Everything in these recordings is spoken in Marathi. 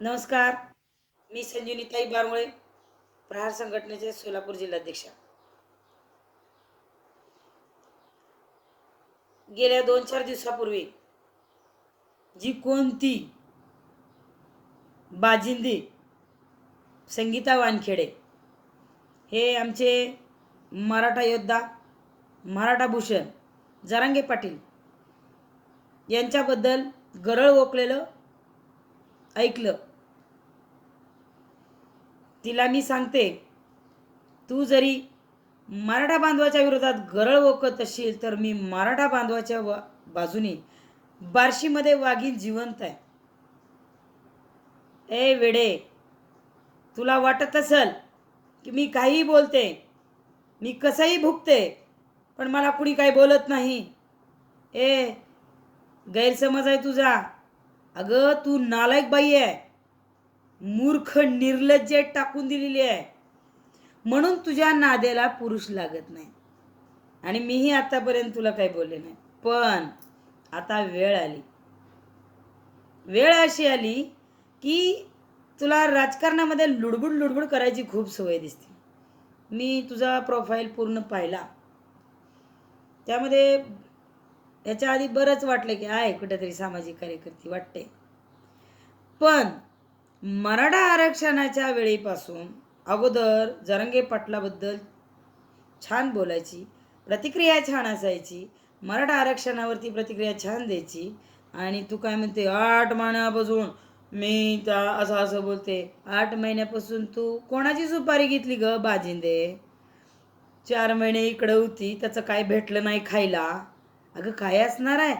नमस्कार. मी संजीवनीताई बारमुळे प्रहार संघटनेचे सोलापूर जिल्हाध्यक्ष. गेल्या दोन चार दिवसापूर्वी जी कोणती बाजिंदी संगीता वानखेडे हे आमचे मराठा योद्धा मराठा भूषण जरांगे पाटील यांच्याबद्दल गरळ ओकलेलं ऐकलं. तिला मी सांगते तू जरी मराठा बांधवाच्या विरोधात गरळ ओकत असशील तर मी मराठा बांधवाच्या वा बाजूने बार्शीमध्ये वाघीण जिवंत आहे. ए वेडे तुला वाटत असेल की मी काहीही बोलते मी कसंही भुकते पण मला कुणी काही बोलत नाही? ए गैरसमज आहे तुझा. अगं तू नालायक बाई आहे. मूर्ख निर्लज्ज टाकून दिलेली आहे. म्हणून तुझ्या नादेला पुरुष लागत नाही. आणि मीही आतापर्यंत तुला काही बोलले नाही. पण आता वेळ आली. वेळ अशी आली की तुला राजकारणामध्ये लुडबुड लुडबुड करायची खूप सवय दिसते. मी तुझा प्रोफाईल पूर्ण पाहिला. त्यामध्ये याच्या आधी बरंच वाटलं की आहे कुठेतरी सामाजिक कार्यकर्ती वाटते. पण मराठा आरक्षणाच्या वेळेपासून अगोदर जरंगे पाटलाबद्दल छान बोलायची प्रतिक्रिया छान असायची मराठा आरक्षणावरती प्रतिक्रिया छान द्यायची आणि तू काय म्हणते आठ महिन्यापासून मी त्या असं असं बोलते आठ महिन्यापासून तू कोणाची सुपारी घेतली ग बाजिंदे? चार महिने इकडं होती त्याचं काय भेटलं नाही खायला? अगं काय असणार आहे?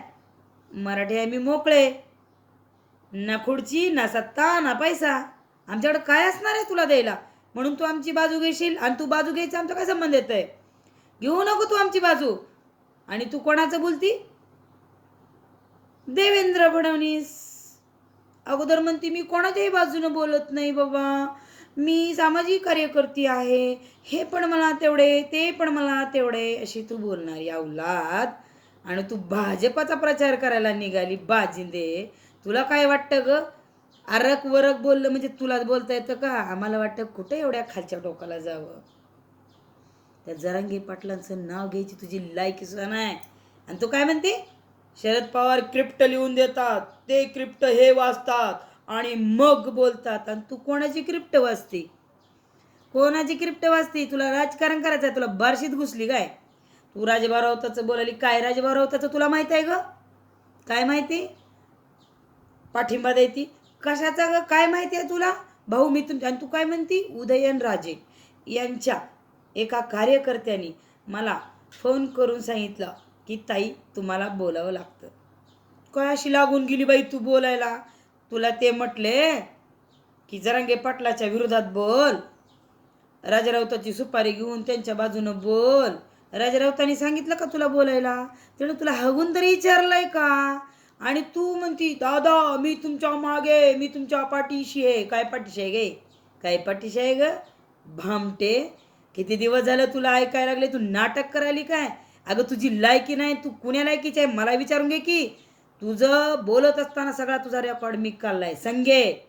मराठी आहे मी मोकळे. ना खुडची ना सत्ता ना पैसा. आमच्याकडे काय असणार आहे तुला द्यायला? म्हणून तू आमची बाजू घेशील आणि तू बाजू घ्यायचा आमचा काय संबंध येत आहे? घेऊ नको तू आमची बाजू. आणि तू कोणाचं बोलती? देवेंद्र फडणवीस. अगोदर म्हणते मी कोणाच्याही बाजूनं बोलत नाही बाबा. मी सामाजिक कार्यकर्ती आहे. हे पण मला तेवढे ते पण मला तेवढे. अशी तू बोलणार या उलाद आणि तू भाजपाचा प्रचार करायला निघाली बाजिंदे. तुला काय वाटतं ग? अरक वरक बोललं म्हणजे तुलाच बोलता येतं का? आम्हाला वाटतं कुठे एवढ्या खालच्या टोकाला जावं? त्या जरांगे पाटलांचं नाव घ्यायची तुझी लायकी सुद्धा नाही. आणि तू काय म्हणते? शरद पवार क्रिप्ट लिहून देतात. ते क्रिप्ट हे वाचतात आणि मग बोलतात. आणि तू कोणाची क्रिप्ट वाचते? कोणाची क्रिप्ट वाचते? तुला राजकारण करायचं आहे तुला बारशीत घुसली काय? तू राजभारावताचं बोलायली बोलाली काय राजभारावताचं तुला माहीत आहे ग? काय माहिती? पाठिंबा द्यायची कशाचा ग? काय माहिती आहे तुला? भाऊ मी तुम आणि तू काय म्हणती? उदयनराजे यांच्या एका कार्यकर्त्यांनी मला फोन करून सांगितलं की ताई तुम्हाला बोलावं लागतं. काय अशी लागून गेली बाई तू बोलायला? तुला ते म्हटले की जरांगे पाटलाच्या विरोधात बोल. राजरावताची सुपारी घेऊन त्यांच्या बाजूनं बोल. राजा राऊतांनी सांगितलं का तुला बोलायला? त्यानं तुला हगून तरी विचारलंय का? आणि तू म्हणती दादा मी तुमच्या मागे मी तुमच्या पाठीशी आहे. काय पाठीशी आहे गे? काय पाठीशी आहे ग? भामटे. किती दिवस झालं तुला ऐकायला लागले? तू नाटक करायली काय? अगं तुझी लायकी नाही तू कुण्या लायकीची आहे? मला विचारून घे की. तुझं बोलत असताना सगळा तुझा रेकॉर्ड मी काढलाय. संगे.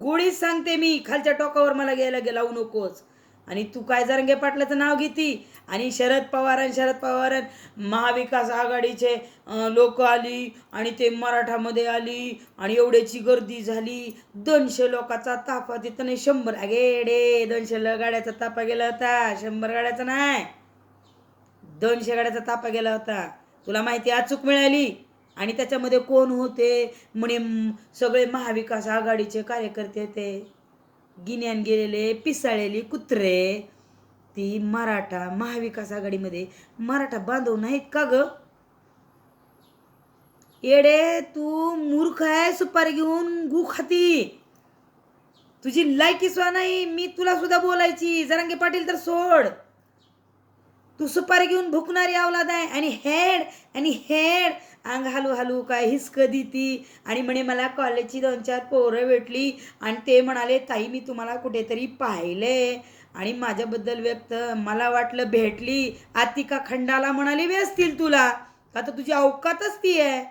गोळीच सांगते मी. खालच्या टोकावर मला घ्यायला गे लावू नकोस. आणि तू काय जरंगे पाटलाचं नाव घेती? आणि शरद पवार आणि शरद पवार महाविकास आघाडीचे लोक आली आणि ते मराठामध्ये आली आणि एवढ्याची गर्दी झाली. दोनशे लोकाचा ताफा तिथं नाही. शंभर अगे डे दोनशे ल- गाड्याचा तापा गेला होता. शंभर गाड्याचा नाही. दोनशे गाड्याचा तापा गेला होता. तुला माहिती अचूक मिळाली. आणि त्याच्यामध्ये कोण होते? म्हणे सगळे महाविकास आघाडीचे कार्यकर्ते ते गिन्यान गेलेले पिसाळलेली कुत्रे ती मराठा महाविकास आघाडीमध्ये मराठा बांधव नाहीत का ग? येडे तू मूर्ख आहे सुपारी घेऊन गु खाती. तुझी लायकी सुद्धा नाही मी तुला सुद्धा बोलायची. जरांगे पाटील तर सोड. तू सुपारी घेऊन भुकणारी अवलाद आहे आणि हेड आणि हेड अंग हलू हलू काय हिसक ती आणि म्हणे मला कॉलेजची दोन चार पोरं भेटली आणि ते म्हणाले ताई मी तुम्हाला कुठेतरी पाहिले आणि माझ्याबद्दल व्यक्त मला वाटलं भेटली. आतिका खंडाला म्हणाली बी असतील तुला. का तर तुझी अवकातच ती आहे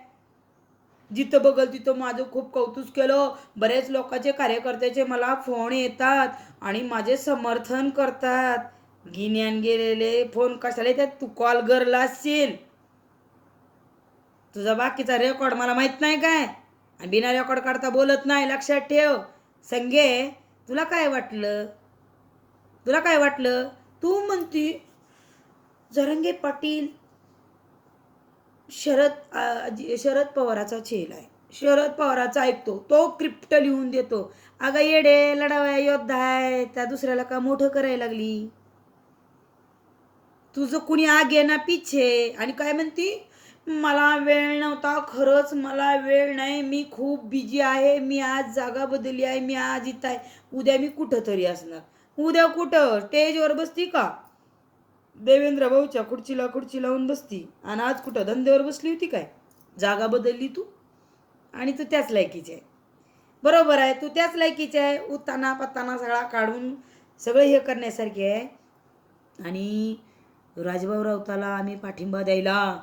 जिथं बघल तिथं माझं खूप कौतुक केलं. बरेच लोकांचे कार्यकर्त्याचे मला फोन येतात आणि माझे समर्थन करतात. गिन्यान गेलेले फोन कशाला येतात? तू कॉल करला असशील तुझा बाकीचा रेकॉर्ड मला माहीत नाही काय? आणि बिना रेकॉर्ड काढता बोलत नाही लक्षात ठेव. संगे तुला काय वाटलं? तुला काय वाटलं? तू म्हणती जरंगे पाटील शरद शरद पवाराचा चेल आहे. शरद पवाराचा ऐकतो. तो क्रिप्ट लिहून देतो. अगं येडे लढाव्या योद्धा आहे. त्या दुसऱ्याला का मोठं करायला लागली? तुझं कुणी आगे ना पिछे? आणि काय म्हणती? मला वेळ नव्हता खरंच मला वेळ नाही. मी खूप बिजी आहे. मी आज जागा बदलली आहे. मी आज इथं आहे. उद्या मी कुठं तरी असणार? उद्या कुठं? स्टेजवर बसती का? देवेंद्र भाऊच्या खुर्चीला खुर्ची लावून बसती. आणि आज कुठं? धंद्यावर बसली होती काय? जागा बदलली तू? आणि तू त्याच लायकीची आहे. बरोबर आहे. तू त्याच लायकीची आहे. उत्ताना पत्ताना सगळा काढून सगळं हे करण्यासारखे आहे. आणि राजभाऊ राऊताला आम्ही पाठिंबा द्यायला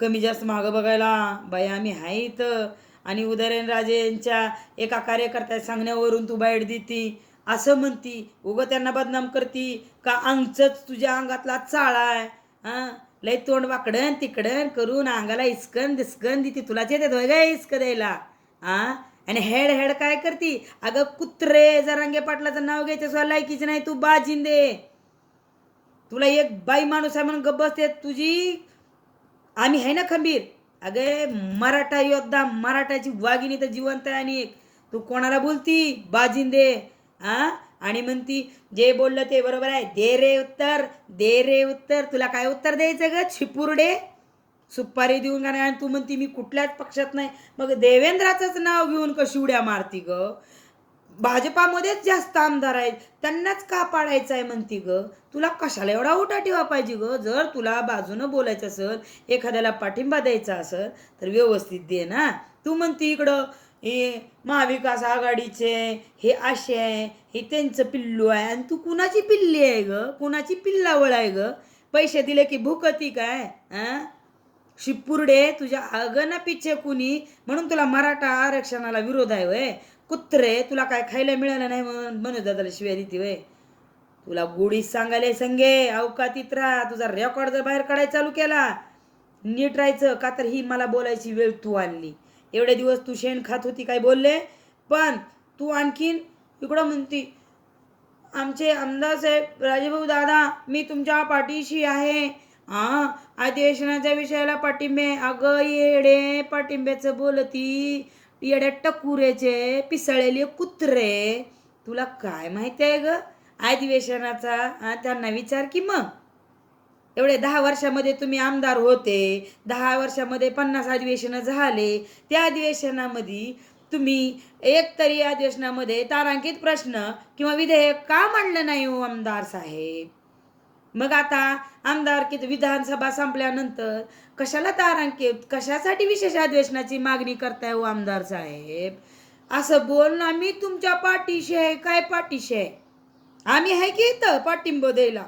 कमी जास्त मागं बघायला बाई आम्ही आहे इथं. आणि उदयनराजेंच्या एका कार्यकर्त्या सांगण्यावरून तू बाहेर देती असं म्हणती. उगं त्यांना बदनाम करती का अंगचंच तुझ्या अंगातला चाळा आहे? हां? लय तोंड वाकडन तिकडन करून अंगाला इसकन दिसकन देते. तुलाच येते होय गा इसक द्यायला. हां? आणि हेड हेड काय करती? अगं कुत्रे जरांगे पाटलाचं नाव घ्यायचं स्वतः लायकीचं नाही. तू बाजिंदे. तुला एक बाई माणूस आहे म्हणून गप्प बसते. तुझी आम्ही आहे ना खंबीर? अगे मराठा योद्धा मराठाची वाघिणी तर जिवंत आहे आणि तू कोणाला बोलती? बाजिंदे. आ? आणि म्हणती जे बोललं ते बरोबर आहे. दे रे उत्तर दे रे उत्तर. तुला काय उत्तर द्यायचं ग? छिपुरडे? सुपारी देऊन का नाही आणि तू म्हणती मी कुठल्याच पक्षात नाही. मग देवेंद्राचंच नाव घेऊन कशी उड्या मारती ग? भाजपामध्येच जास्त आमदार आहेत. त्यांनाच का पाडायचं आहे म्हणती ग? तुला कशाला एवढा उठा ठेवा पाहिजे ग? जर तुला बाजूनं बोलायचं असेल एखाद्याला पाठिंबा द्यायचा असेल तर व्यवस्थित दे ना. तू म्हणती इकडं हे महाविकास आघाडीचे हे असे आहे हे त्यांचं पिल्लू आहे. आणि तू कुणाची पिल्ली आहे ग? कुणाची पिल्लावळ आहे ग? पैसे दिले की भुकती काय? हां शिपुर्डे तुझ्या अगना पिच्छे कुणी? म्हणून तुला मराठा आरक्षणाला विरोध आहे वय कुत्रे तुला काय खायला मिळालं नाही म्हणून म्हणू दादाला शिव्या देते वय. तुला गोडीत सांगायला संगे अवकातीत राहा. तुझा रेकॉर्ड जर बाहेर काढायला चालू केला नीट राहायचं का तर ही मला बोलायची वेळ तू आणली. एवढे दिवस तू शेण खात होती काय बोलले? पण तू आणखीन इकडं म्हणती आमचे आमदार साहेब राजेभाऊ दादा मी तुमच्या पाठीशी आहे. हा अधिवेशनाच्या विषयाला पाठिंबे अगं येडे पाठिंब्याचं बोलती. येड्या टकुरेचे पिसळलेले कुत्रे. तुला काय माहिती आहे ग? अधिवेशनाचा त्यांना विचार की मग? एवढे दहा वर्षामध्ये तुम्ही आमदार होते दहा वर्षामध्ये पन्नास अधिवेशनं झाले. त्या अधिवेशनामध्ये तुम्ही एक तरी अधिवेशनामध्ये तारांकित प्रश्न किंवा विधेयक का मांडलं नाही हो आमदार साहेब? मग आता आमदार की विधानसभा संपल्यानंतर कशाला तारांकित कशासाठी विशेष अधिवेशनाची मागणी करताय हो आमदार साहेब? असं बोल ना मी तुमच्या पाठीशी आहे. काय पाठीशी आहे? आम्ही आहे की इथं पाठिंबो द्यायला?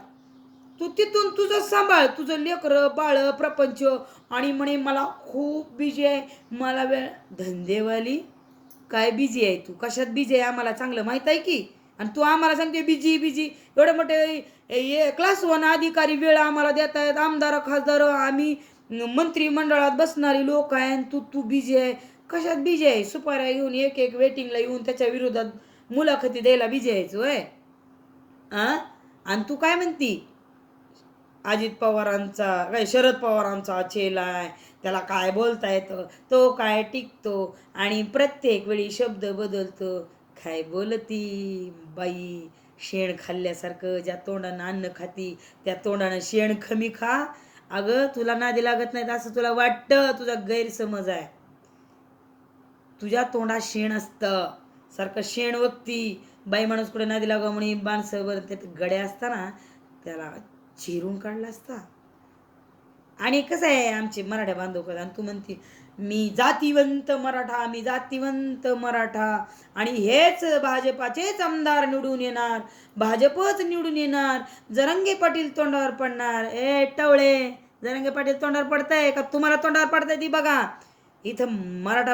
तू तिथून तुझं सांभाळ तुझं लेकरं बाळ प्रपंच आणि म्हणे मला खूप बिजी आहे. मला वेळ धंदेवाली? काय बिझी आहे तू? कशात बिझी आहे? आम्हाला चांगलं माहीत आहे की? आणि तू आम्हाला सांगते बिझी बिझी एवढे मोठे क्लास वन अधिकारी वेळ आम्हाला देत आहेत. आमदार खासदार आम्ही मंत्रिमंडळात बसणारी लोक आहे आणि तू तू बिझी आहे. कशात बिझी आहे? सुपाऱ्या घेऊन एक एक वेटिंगला येऊन त्याच्या विरोधात मुलाखती द्यायला बिझी आहेच होय? आ? आणि तू काय म्हणती? अजित पवारांचा काय शरद पवारांचा चेला आहे. त्याला काय बोलता येतं तो काय टिकतो? आणि प्रत्येक वेळी शब्द बदलतो. काय बोलती बाई? शेण खाल्ल्यासारखं ज्या तोंडानं अन्न खाती त्या तोंडानं शेण कमी खा. अगं तुला नादी लागत नाहीत असं तुला वाटतं तुझा गैरसमज आहे. तुझ्या तोंडात शेण असतं. सारखं शेण वक्ती बाई माणूस कुठे नादी लागावं म्हणे माणसं बरं त्यात गड्या असताना त्याला चिरून काढला असता. आणि कसं आहे आमचे मराठा बांधव आणि तू म्हणते मी जातीवंत मराठा मी जातीवंत मराठा आणि हेच भाजपाचेच आमदार निवडून येणार भाजपच निवडून येणार जरंगे पाटील तोंडावर पडणार. ए टवळे जरंगे पाटील तोंडावर पडताय का? तुम्हाला तोंडावर पडताय ती बघा. इथं मराठा